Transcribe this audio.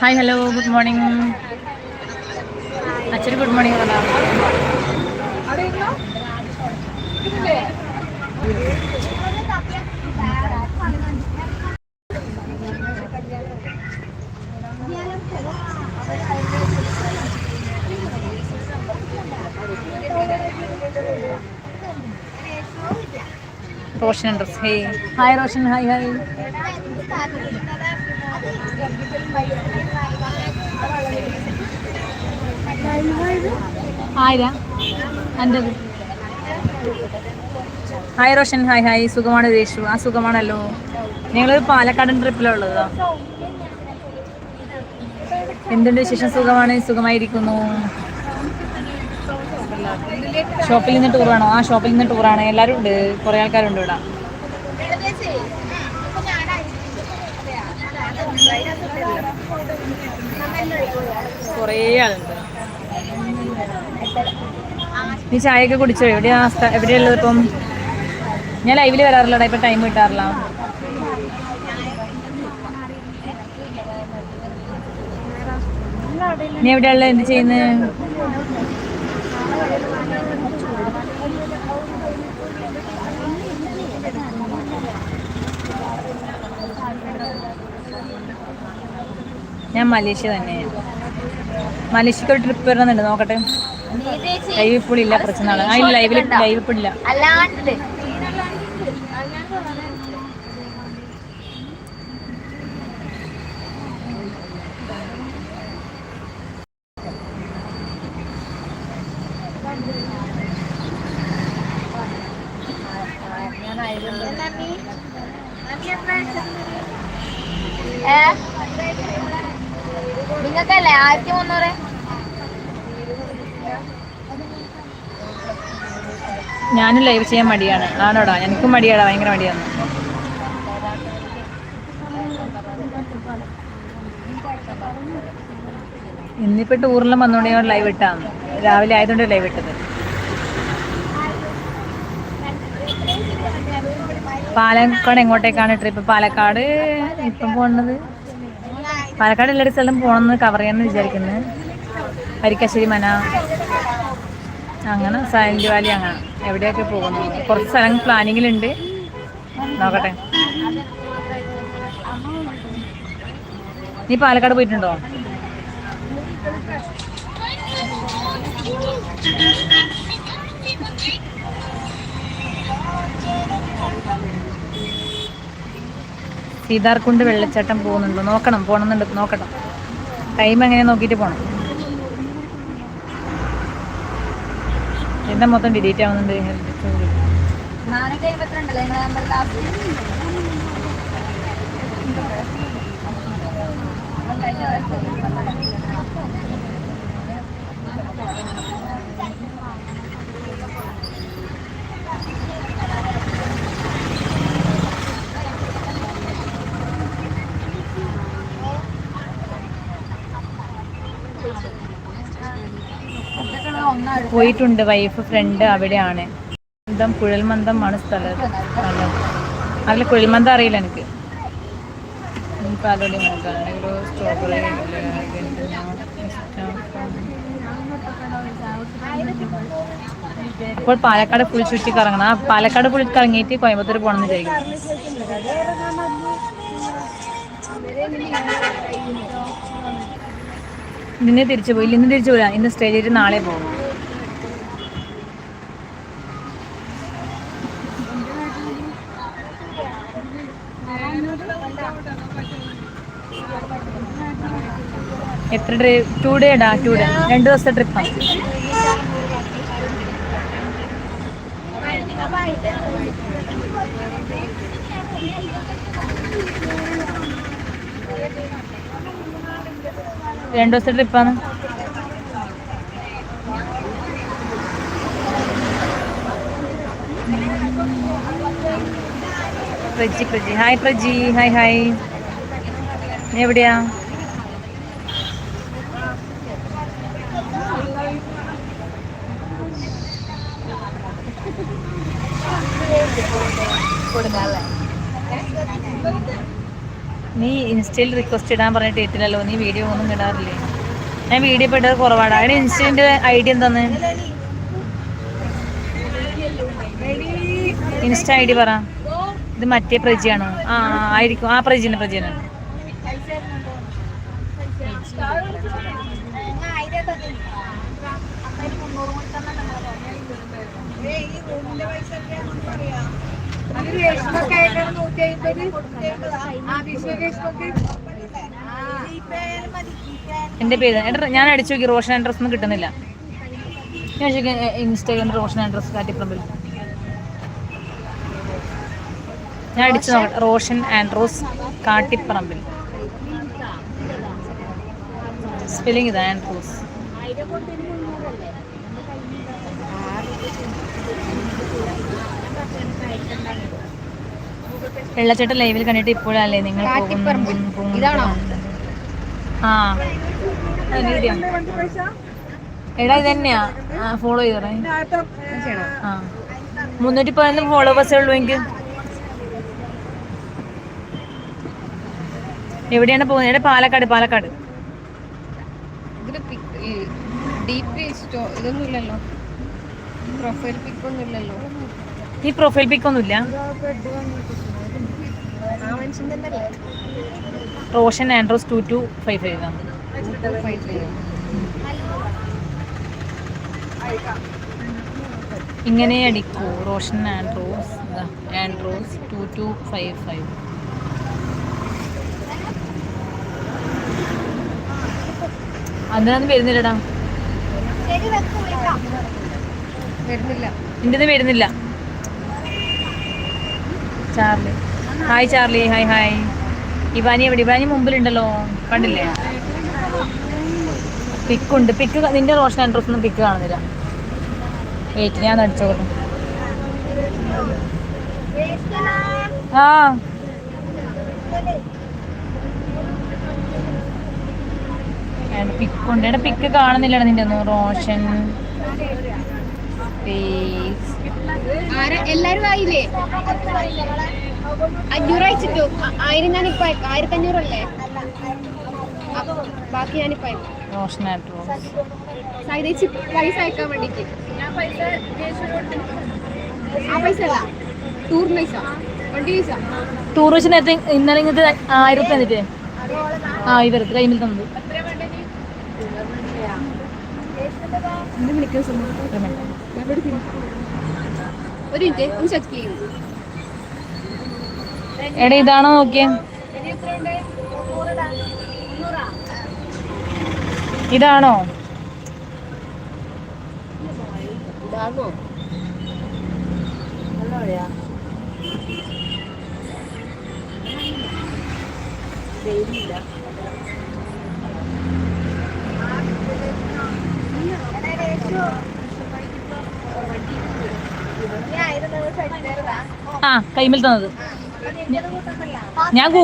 Hi hello good morning. അച്ഛന് good morning പറയാം Roshan അണ്ടർസ് hey. Hi Roshan. Hi hi hi Roshan. Hi hi സുഖമാണ് രേഷു ആ സുഖമാണല്ലോ. നിങ്ങളൊരു പാലക്കാടൻ ട്രിപ്പിലുള്ളതാ എന്തുണ്ട് വിശേഷം? സുഖമാണ്? സുഖമായിരിക്കുന്നു. ഷോപ്പിൽ നിന്ന് ടൂറാണോ ആ ഷോപ്പിൽ നിന്ന് ടൂറാണ് എല്ലാവരും ഉണ്ട്. കുറേ ആൾക്കാരുണ്ട് ഇവിടെ. കുറേ ആളുണ്ട്. നീ ചായയൊക്കെ കുടിച്ചോ? എവിടെയാ എവിടെയുള്ളത് ഇപ്പം? ഞാൻ ലൈവിൽ വരാറില്ലടാ ഇപ്പം ടൈം കിട്ടാറില്ല. നീ എവിടെയുള്ള എന്ത് ചെയ്യുന്നത് ഞാൻ മലേഷ്യ തന്നെയാണ് മലേഷ്യക്ക് ഒരു ട്രിപ്പ് വരണമെന്നുണ്ട് നോക്കട്ടെ. ലൈവ് ഇപ്പോൾ ഇല്ല കുറച്ച് നാൾ. ആ ലൈവിൽ ലൈവ് ഇപ്പോൾ ഇല്ല. ഏ? ആയിരത്തി മുന്നൂറ്? ഞാനും ലൈവ് ചെയ്യാൻ മടിയാണ്. ആണോടാ? എനിക്കും മടിയാടാ. ഭയങ്കര മടിയാണ്. ഇന്നിപ്പോ ടൂറിലും വന്നോണ്ട് ഞാൻ ലൈവ് ഇട്ടാന്ന് രാവിലെ ആയതുകൊണ്ട് ലൈവ് ഇട്ടത്. പാലക്കാട് എങ്ങോട്ടേക്കാണ് ട്രിപ്പ് പാലക്കാട് ഇപ്പം പോകുന്നത് പാലക്കാട് എല്ലാ സ്ഥലം പോകണമെന്ന് കവർ ചെയ്യാമെന്ന് വിചാരിക്കുന്നു. അരിക്കശ്ശേരി മന. അങ്ങനെ സൈലന്റ് വാലി അങ്ങനെ എവിടെയൊക്കെ പോകുന്നു. കുറച്ച് സ്ഥലം പ്ലാനിങ്ങിലുണ്ട് നോക്കട്ടെ. നീ പാലക്കാട് പോയിട്ടുണ്ടോ? സീതാർകുണ്ട് വെള്ളച്ചാട്ടം പോകുന്നുണ്ടോ. നോക്കണം പോകണമെന്നുണ്ട് നോക്കണം. ടൈം എങ്ങനെ നോക്കിയിട്ട് പോകണം എന്താ മൊത്തം ഡിലീറ്റ് ആവുന്നുണ്ട്? നാനൂറ്റി പോയിട്ടുണ്ട്. വൈഫ് ഫ്രണ്ട് അവിടെയാണ്. മന്ദം കുഴൽമന്ദം ആണ് സ്ഥലം. അല്ല കുഴൽമന്ദം അറിയില്ല എനിക്ക്. ഇപ്പോൾ പാലക്കാട് ഫുൾ ചുറ്റി കറങ്ങണം ആ പാലക്കാട് ഫുൾ കറങ്ങിയിട്ട് കോയമ്പത്തൂർ പോകണമെന്ന് വിചാരിക്കും ഇന്ന് തിരിച്ചു പോയില്ല ഇന്ന് തിരിച്ചു പോയില്ല ഇന്ന് സ്റ്റേ നാളെ പോകും എത്ര ഡേ ടു ഡേ ഡാ ടു ഡേ രണ്ട് ദിവസത്തെ ട്രിപ്പാണ് രണ്ട് ദിവസത്തെ ട്രിപ്പാണ് Praji Praji. Hi Praji. Hi hi എവിടെയാ? നീ ഇൻസ്റ്റയിൽ റിക്വസ്റ്റ് ഇടാൻ പറഞ്ഞിട്ട് ഇട്ടില്ലല്ലോ നീ വീഡിയോ ഒന്നും ഇടാറില്ലേ? ഞാൻ വീഡിയോ ഇപ്പോൾ ഇട്ടത് കുറവാണ് അതിന് ഇൻസ്റ്റന്റെ ഐഡിയ എന്താന്ന് ഇൻസ്റ്റ ഐ ഡി പറ. മറ്റേ പ്രജിയാണോ? ആ ആയിരിക്കും. ആ പ്രജിന് പ്രജിന് എന്റെ പേര്. ഞാൻ അടിച്ചു നോക്കി. റോഷൻ അഡ്രസ് ഒന്നും കിട്ടുന്നില്ല. ഞാൻ ഇൻസ്റ്റാഗ്രാമിൽ റോഷൻ അഡ്രസ് കാറ്റിപ്പറമ്പിൽ ഞാൻ അടിച്ചു നോക്കട്ടെ റോഷൻ ആൻഡ്രോസ് കാട്ടിപ്പറമ്പിൽ. സ്പെല്ലിംഗ് ഇത് ആൻഡ്രോസ് വെള്ളച്ചട്ട ലൈവിൽ കണ്ടിട്ട് ഇപ്പോഴല്ലേ നിങ്ങൾ ആ. എടാ ഇത് തന്നെയാ. ഫോളോ ചെയ്തോ ആ. മുന്നൂറ്റി പതിനൊന്ന് ഫോളോവേഴ്സേ ഉള്ളൂ എനിക്ക് എവിടെയാണ് പോകുന്നത്? പാലക്കാട് പാലക്കാട്. ഈ പ്രൊഫൈൽ പിക്ക് ഒന്നുമില്ല Roshan Andrews two two five five ഇങ്ങനെ അടിക്കൂ. Roshan Andrews Andrews two two five five. അതിനൊന്നും വരുന്നില്ലടാ. വരുന്നില്ല. വരുന്നില്ല. Charlie. Hi Charlie. Hi hi. Ivani എവിടെ? ഇവാനി മുമ്പിലുണ്ടല്ലോ. കണ്ടില്ലേ? പിക്കുണ്ട്. പിക്ക് നിന്റെ റോഷൻ അഡ്രസ് ഒന്നും പിക്ക് കാണുന്നില്ല. വെയിറ്റ് ഞാൻ അടിച്ചോളൂ ആ. പിക്കുണ്ട് എടാ പിക്ക് കാണുന്നില്ലടാ നിന്റെ ഒന്നും. റോഷൻ. ആരെ? എല്ലാരും ആയില്ലേ? അഞ്ഞൂറ് അയച്ചിട്ടു. ആയിരം ഞാനിപ്പോ ആയിരത്തി അഞ്ഞൂറല്ലേ ബാക്കി ഞാനിപ്പോ സൈതേച്ചി പൈസ അയക്കാൻ വേണ്ടിട്ട്. ആ പൈസ അല്ല. ടൂറിന് പൈസ. വണ്ടി പൈസ. ടൂർ വെച്ച് നേരത്തെ ഇന്നലെ ഇങ്ങനത്തെ ആയിരം റുപ്യ എന്നിട്ട് ആ ഇവർക്ക് കൈമിൽ തന്നത് എന്ത് വിളിക്കാൻ ഒരു മിനിറ്റ് ഒന്ന് ചെക്ക് ചെയ്യും എടാ ഇതാണോ നോക്കിയേ? ഇതാണോ? ഇതാണോ? ആ കൈമിൽ തന്നത്. ഞാൻ ഗൂഗിൾ